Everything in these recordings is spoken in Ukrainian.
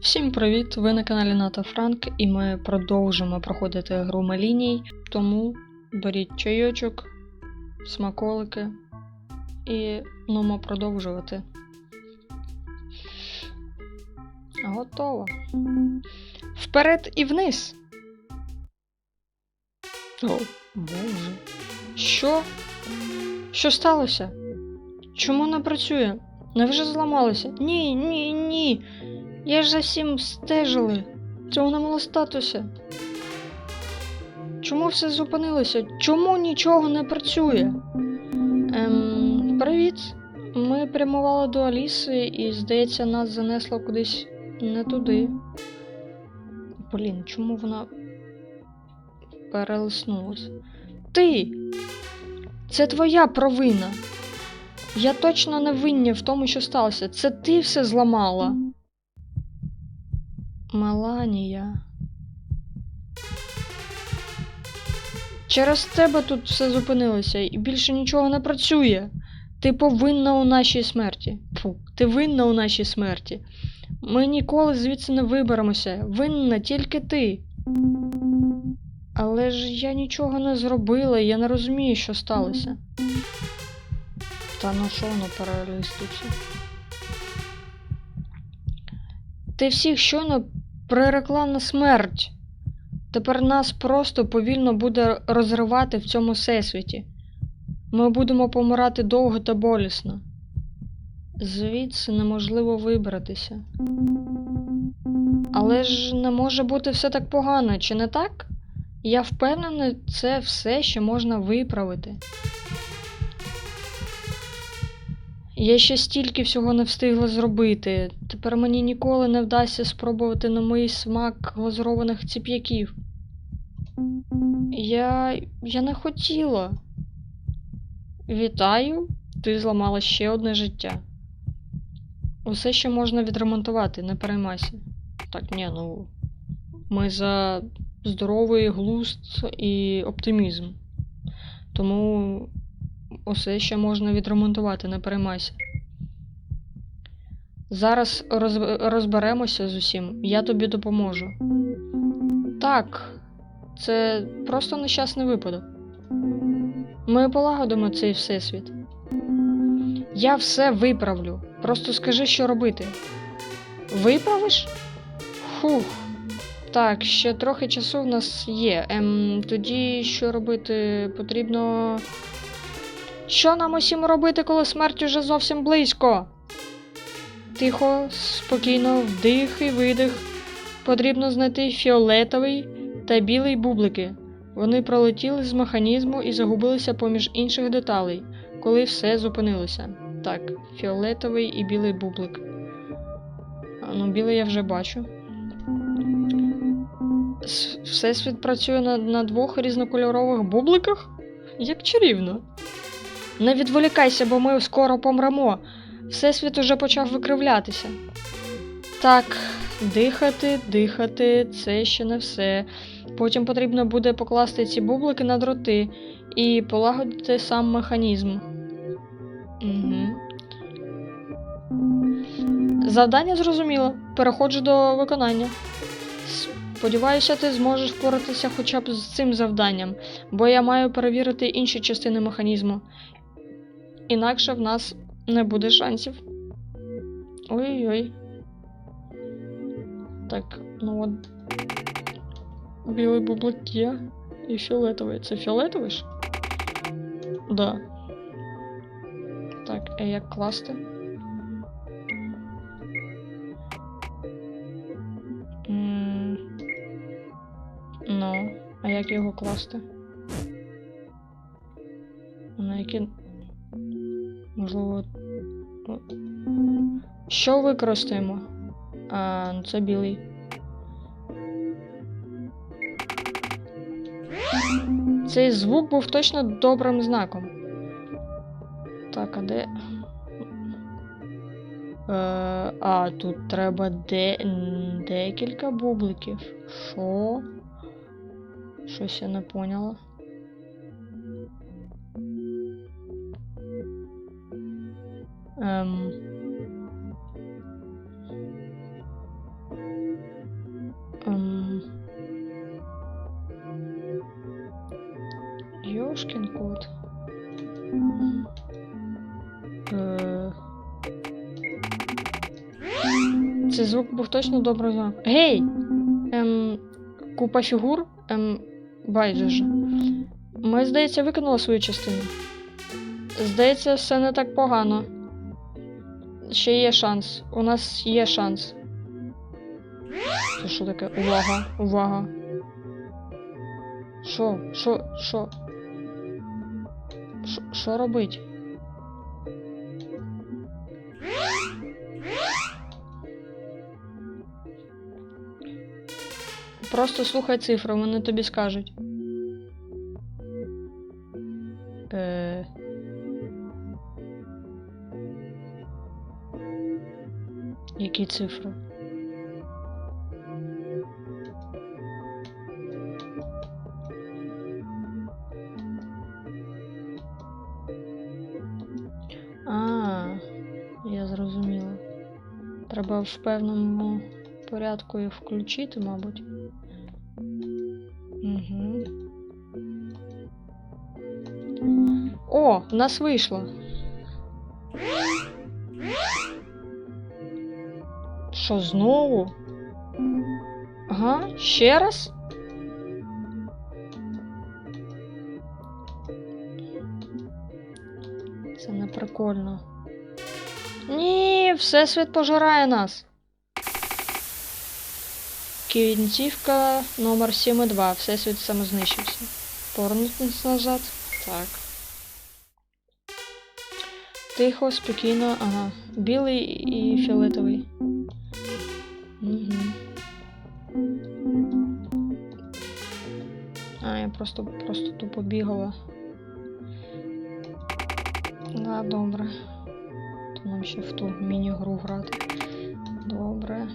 Всім привіт! Ви на каналі Ната Франк і ми продовжимо проходити гру Маліній, тому беріть чайочок, смаколики і нумо продовжувати. Готово. Вперед і вниз. О, Боже. Що? Що сталося? Чому не працює? Невже зламалося? Ні, ні, ні. Я ж за всім стежили. Цього не мало статуся. Чому все зупинилося? Чому нічого не працює? Ем, привіт. Ми прямували до Аліси і, здається, нас занесло кудись не туди. Блін, чому вона перелиснулась? Ти! Це твоя провина. Я точно не винна в тому, що сталося. Це ти все зламала. Меланія. Через тебе тут все зупинилося і більше нічого не працює. Ти повинна у нашій смерті. Фу, ти винна у нашій смерті. Ми ніколи звідси не виберемося. Винна тільки ти. Але ж я нічого не зробила, я не розумію, що сталося. Та ну що воно перелистується? Ти всіх щойно прирекла на смерть. Тепер нас просто повільно буде розривати в цьому всесвіті. Ми будемо помирати довго та болісно. Звідси неможливо вибратися. Але ж не може бути все так погано, чи не так? Я впевнена, це все, що можна виправити. Я ще стільки всього не встигла зробити. Тепер мені ніколи не вдасться спробувати на мій смак глазурованих ціп'яків. Я. я не хотіла. Вітаю, ти зламала ще одне життя. Усе ще можна відремонтувати, не переймайся. Так, ні, ну. Ми за здоровий глузд і оптимізм. Тому усе ще можна відремонтувати, не переймайся. Зараз роз- розберемося з усім, я тобі допоможу. Так, це просто нещасний випадок. Ми полагодимо цей всесвіт. Я все виправлю. Просто скажи, що робити. Виправиш? Фух. Так, ще трохи часу в нас є. Ем, тоді що робити? Потрібно. Що нам усім робити, коли смерть уже зовсім близько? Тихо, спокійно, вдих і видих. Потрібно знайти фіолетовий та білий бублики. Вони пролетіли з механізму і загубилися поміж інших деталей, коли все зупинилося. Так, фіолетовий і білий бублик. Ну, білий я вже бачу. Всесвіт працює на, на двох різнокольорових бубликах? Як чарівно. Не відволікайся, бо ми скоро помремо. Всесвіт уже почав викривлятися. Так, дихати, дихати, це ще не все. Потім потрібно буде покласти ці бублики на дроти і полагодити сам механізм. Угу. Завдання зрозуміло. Переходжу до виконання. Сподіваюся, ти зможеш впоратися хоча б з цим завданням, бо я маю перевірити інші частини механізму. Інакше в нас не буде шансів. Ой-ой. Так, ну от. Білий бублик є. І фіолетовий. Це фіолетовий ж? Да. Так, а як класти? Ну, а як його класти? На які. Можливо. Що використаємо? А, ну це білий. Цей звук був точно добрим знаком. Так, а де. Е, а, тут треба де... декілька бубликів. Що? Щось я не поняла. Цей звук був точно добре знак. Гей! Ем, купа фігур. Ем, байдуже. Ми, здається, виконали свою частину. Здається, все не так погано. Ще є шанс. У нас є шанс. Це що таке? Увага, увага. Що? Що? Що- Що робить? Просто слухай цифри, вони тобі скажуть. Е... Які цифри? А, я зрозуміла. Треба в певному порядку їх включити, мабуть. В нас вийшло. Що знову? Ага, ще раз? Це не прикольно. Ні, Всесвіт пожирає нас. Кінцівка номер 7,2. Всесвіт самознищився. Повернутися назад. Так. Тихо, спокійно, ага. Білий і фіолетовий. Угу. А, я просто, просто тупо бігала. Да, добре. То нам ще в ту міні-гру грати. Добре.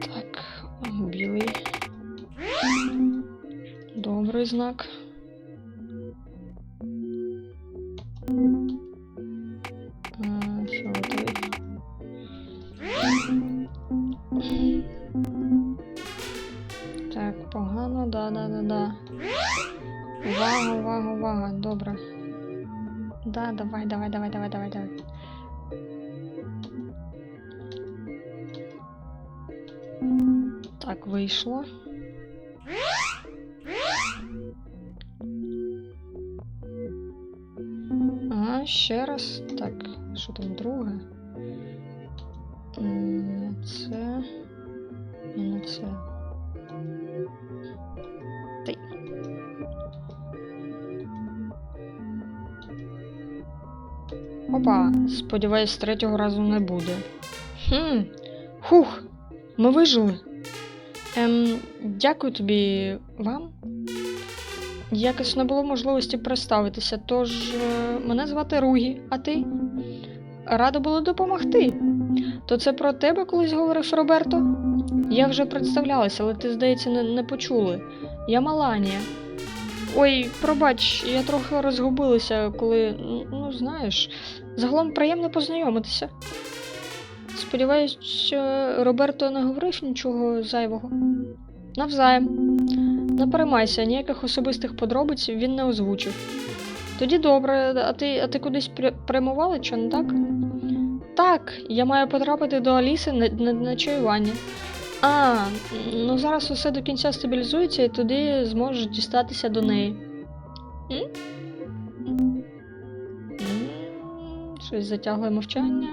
Так, білий. Добрий знак. Так, вийшло. Ага, ще раз. Так, що там друге? Не це. І не це. Й- Опа, сподіваюсь, третього разу не буде. Хм. Хух, ми вижили. Ем, дякую тобі вам. Якось не було можливості представитися, тож е, мене звати Ругі, а ти? Рада було допомогти. То це про тебе колись говорив Роберто? Я вже представлялася, але ти, здається, не, не почули. Я Маланія. Ой, пробач, я трохи розгубилася, коли. Ну, знаєш, загалом приємно познайомитися. Сподіваюсь, що Роберто не говорив нічого зайвого. Навзаєм. Не переймайся, ніяких особистих подробиць він не озвучив. Тоді добре, а ти, а ти кудись пря- прямувала, чи не так? Так, я маю потрапити до Аліси на, на, на чаювання. А, ну зараз усе до кінця стабілізується і тоді зможеш дістатися до неї. Щось затягле мовчання.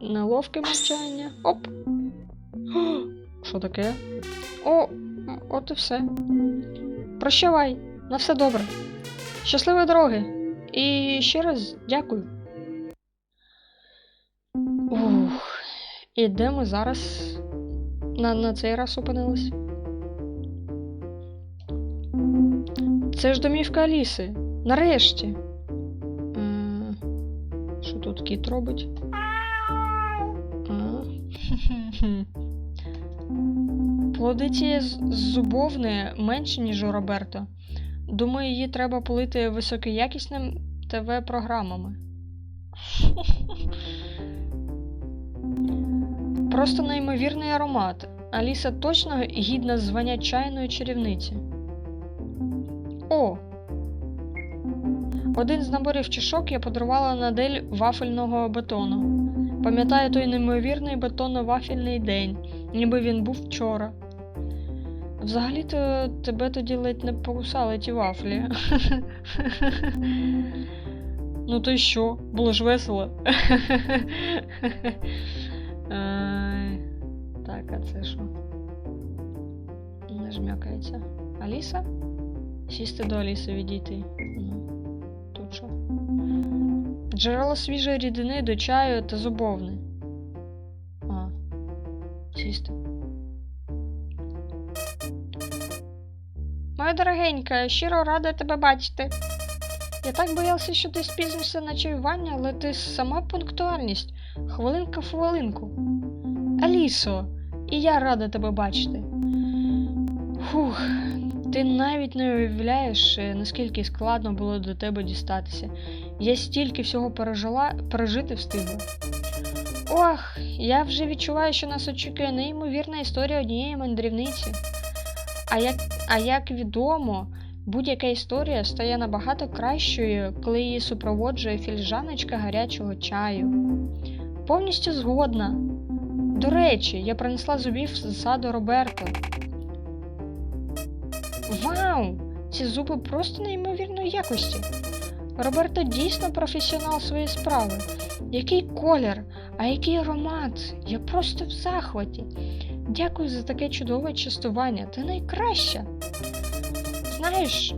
Неловке мовчання. Оп. Що таке? О, от і все. Прощавай, на все добре. Щасливої дороги. І ще раз дякую. Ух. І де ми зараз на, на цей раз опинились? Це ж домівка Аліси. Нарешті. Що тут кіт робить? А. Плоди цієї з- зубовни менші, ніж у Роберто. Думаю, її треба полити високоякісним ТВ-програмами. Просто неймовірний аромат. Аліса точно гідна звання чайної чарівниці. О! Один з наборів чашок я подарувала на дель вафельного бетону. Пам'ятаю той неймовірний бетонно-вафельний день, ніби він був вчора. Взагалі-то тебе тоді ледь не покусали ті вафлі. Ну то й що? Було ж весело. Так, а це що? Не жмякається. Аліса? Сісти до Аліси відійти. Джерело свіжої рідини до чаю та зубовни. А. Сісти. Моя дорогенька, щиро рада тебе бачити. Я так боявся, що ти спізнишся на чаювання, але ти сама пунктуальність. Хвилинка в хвилинку. Алісо, і я рада тебе бачити. Фух, ти навіть не уявляєш, е, наскільки складно було до тебе дістатися. Я стільки всього пережила, пережити встигла. Ох, я вже відчуваю, що нас очікує неймовірна історія однієї мандрівниці. А як, а як відомо, будь-яка історія стає набагато кращою, коли її супроводжує фільжаночка гарячого чаю. Повністю згодна. До речі, я принесла зубів з саду Роберто. Вау! Ці зуби просто неймовірної якості. Роберто дійсно професіонал своєї справи. Який колір, а який аромат. Я просто в захваті. Дякую за таке чудове частування. Ти найкраща. Знаєш,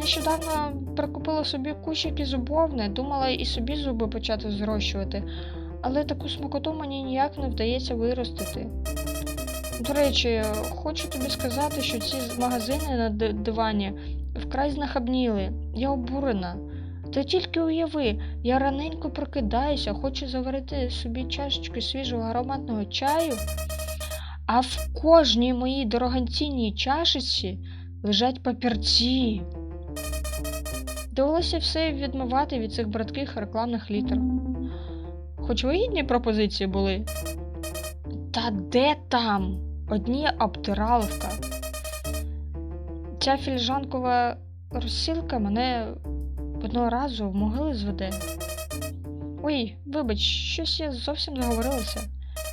нещодавно прикупила собі кущики зубовни, думала і собі зуби почати зрощувати, але таку смакоту мені ніяк не вдається виростити. До речі, хочу тобі сказати, що ці магазини на ди- дивані вкрай знахабніли. Я обурена. Ти тільки уяви, я раненько прокидаюся, хочу заварити собі чашечку свіжого ароматного чаю, а в кожній моїй дорогоцінній чашечці лежать папірці. Довелося все відмивати від цих братких рекламних літер. Хоч вигідні пропозиції були. Та де там? Одні обтираловка. Ця фільжанкова розсілка мене одного разу в могили зведе. Ой, вибач, щось я зовсім заговорилася.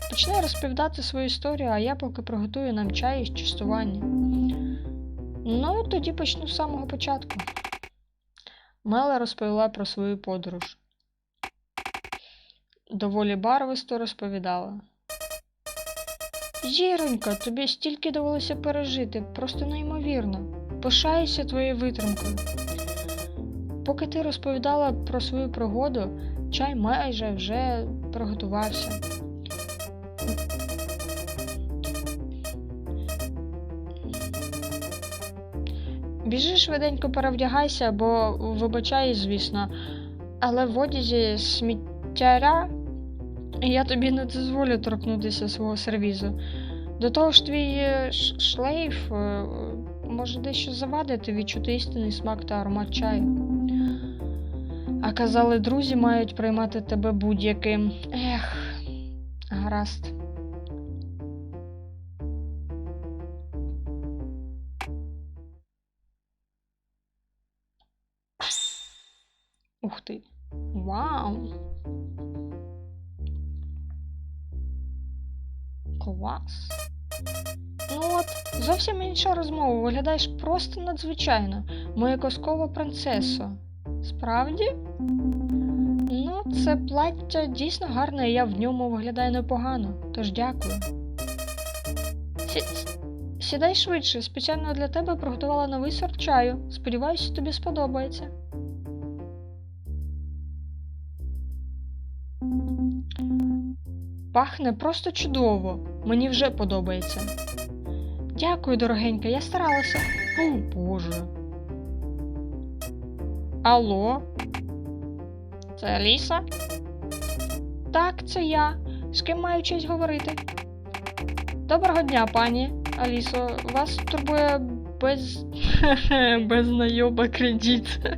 Почне розповідати свою історію, а я поки приготую нам чай із частування. Ну, тоді почну з самого початку. Мела розповіла про свою подорож. Доволі барвисто розповідала. Зіронька, тобі стільки довелося пережити, просто неймовірно. Пишаюся твоєю витримкою. Поки ти розповідала про свою пригоду, чай майже вже приготувався. Біжи швиденько перевдягайся, бо вибачай, звісно, але в одязі сміттяря я тобі не дозволю торкнутися свого сервізу. До того ж, твій е, шлейф е, може дещо завадити відчути істинний смак та аромат чаю. А казали, друзі мають приймати тебе будь-яким. Ех, гаразд. Зовсім інша розмова. Виглядаєш просто надзвичайно. Моя казкова принцесо. Справді? Ну, це плаття дійсно гарне, і я в ньому виглядаю непогано, тож дякую. Сі... Сідай швидше, спеціально для тебе приготувала новий сорт чаю. Сподіваюся, тобі сподобається. Пахне просто чудово. Мені вже подобається. Дякую, дорогенька, я старалася. О, Боже. Алло? Це Аліса? Так, це я. З ким маю честь говорити? Доброго дня, пані Алісо. Вас турбує без. без знайома кредит.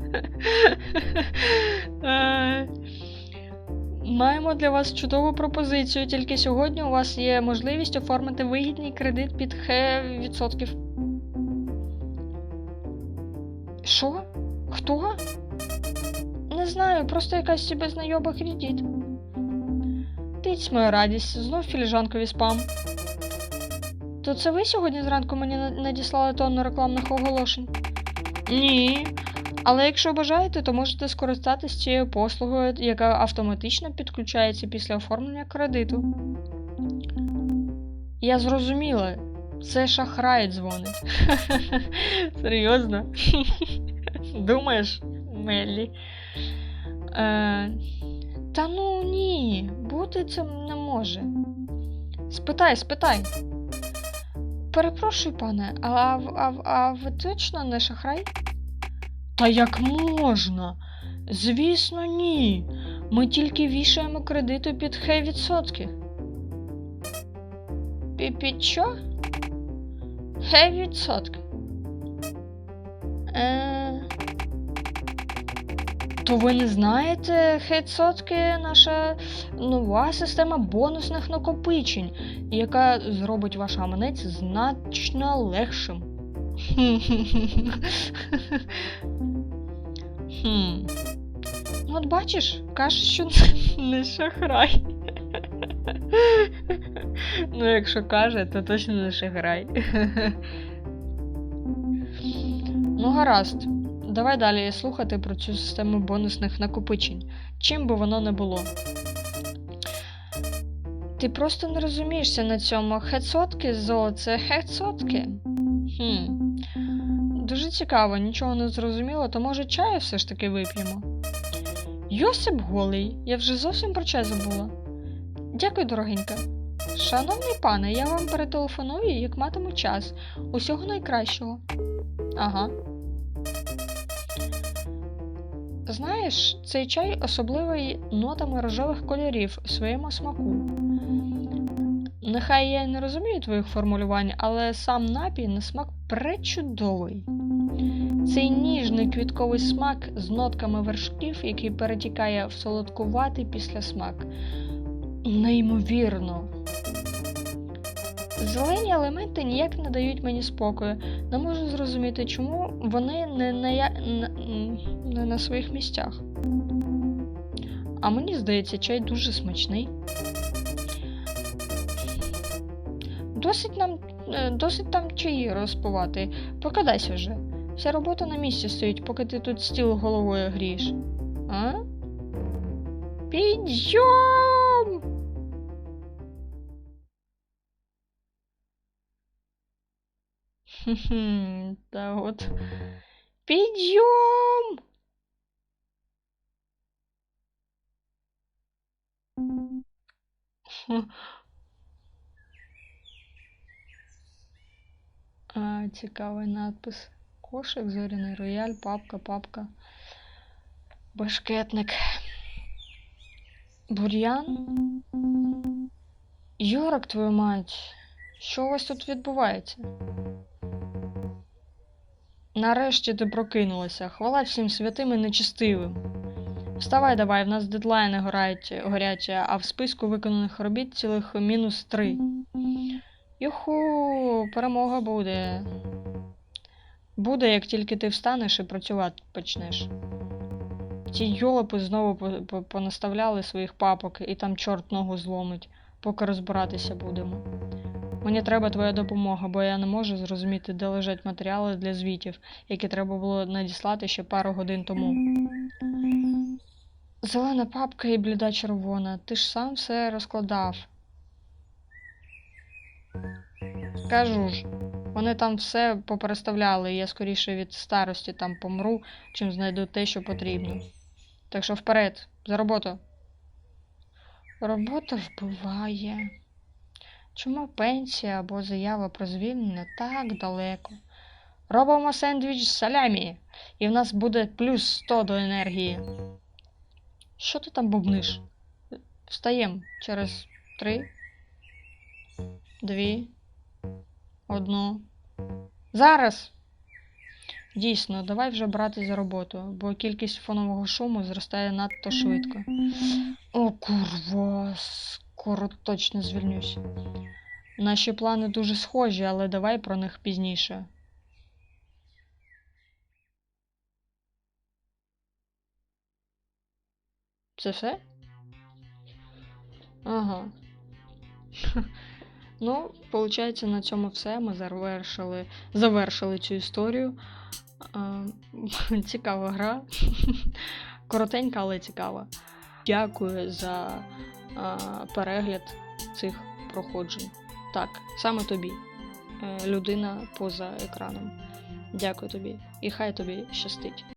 Маємо для вас чудову пропозицію. Тільки сьогодні у вас є можливість оформити вигідний кредит під Х відсотків. Що? Хто? Не знаю, просто якась собі знайома кредит. Тиць моя радість, знов філіжанкові спам. То це ви сьогодні зранку мені надіслали тонну рекламних оголошень? Ні. Але якщо бажаєте, то можете скористатися цією послугою, яка автоматично підключається після оформлення кредиту. Я зрозуміла. Це шахрай дзвонить. Серйозно? Думаєш, Меллі? Е, та ну ні, бути це не може. Спитай, спитай. Перепрошую, пане, а, а, а, а ви точно не шахрай? Та як можна? Звісно, ні. Ми тільки вішаємо кредиту під хай відсотки. Під що? Хай відсотки. Е... То ви не знаєте, хедсотки наша нова система бонусних накопичень, яка зробить ваш гаманець значно легшим. Хм. Ну, От бачиш, кажеш, що не шахрай. Ну, якщо каже, то точно не шахрай. Ну, гаразд. Давай далі слухати про цю систему бонусних накопичень. Чим би воно не було. Ти просто не розумієшся на цьому. Хедсотки зо це хедсотки. Хм. Дуже цікаво, нічого не зрозуміло, то може чаю все ж таки вип'ємо. Йосип голий, я вже зовсім про чай забула. Дякую, дорогенька. Шановний пане, я вам перетелефоную, як матиму час. Усього найкращого. Ага. Знаєш, цей чай особливий нотами рожевих кольорів у своєму смаку. Нехай я не розумію твоїх формулювань, але сам напій на смак пречудовий. Цей ніжний квітковий смак з нотками вершків, який перетікає в солодкуватий післясмак. Неймовірно. Зелені елементи ніяк не дають мені спокою. Не можу зрозуміти, чому вони не на, я... не на своїх місцях. А мені здається, чай дуже смачний. Досить нам е, досить там чаї розпивати. Покидайся вже. Вся робота на місці стоїть, поки ти тут стіл головою грієш. А? Підйом! Хм, Та от. Підйом! Хм. А, цікавий надпис. Кошик, зоряний рояль, папка, папка. Башкетник. Бур'ян? Йорок, твою мать. Що у вас тут відбувається? Нарешті ти прокинулася. Хвала всім святим і нечистивим. Вставай давай, в нас дедлайни горять, горять, а в списку виконаних робіт цілих мінус три. Юху, перемога буде. Буде, як тільки ти встанеш і працювати почнеш. Ці йолопи знову по- по- понаставляли своїх папок, і там чорт ногу зломить, поки розбиратися будемо. Мені треба твоя допомога, бо я не можу зрозуміти, де лежать матеріали для звітів, які треба було надіслати ще пару годин тому. Зелена папка і бліда червона. Ти ж сам все розкладав. Кажу ж, вони там все попереставляли, і я скоріше від старості там помру, чим знайду те, що потрібно. Так що вперед, за роботу. Робота вбиває. Чому пенсія або заява про звільнення так далеко? Робимо сендвіч з салямі, і в нас буде плюс 100 до енергії. Що ти там бубниш? Встаєм через три, дві, одну. Зараз. Дійсно, давай вже брати за роботу, бо кількість фонового шуму зростає надто швидко. О, курва, скоро точно звільнюсь. Наші плани дуже схожі, але давай про них пізніше. Це все? Ага. Ну, виходить, на цьому все. Ми завершили, завершили цю історію. Цікава гра. Коротенька, але цікава. Дякую за перегляд цих проходжень. Так, саме тобі, е, людина поза екраном. Дякую тобі. І хай тобі щастить.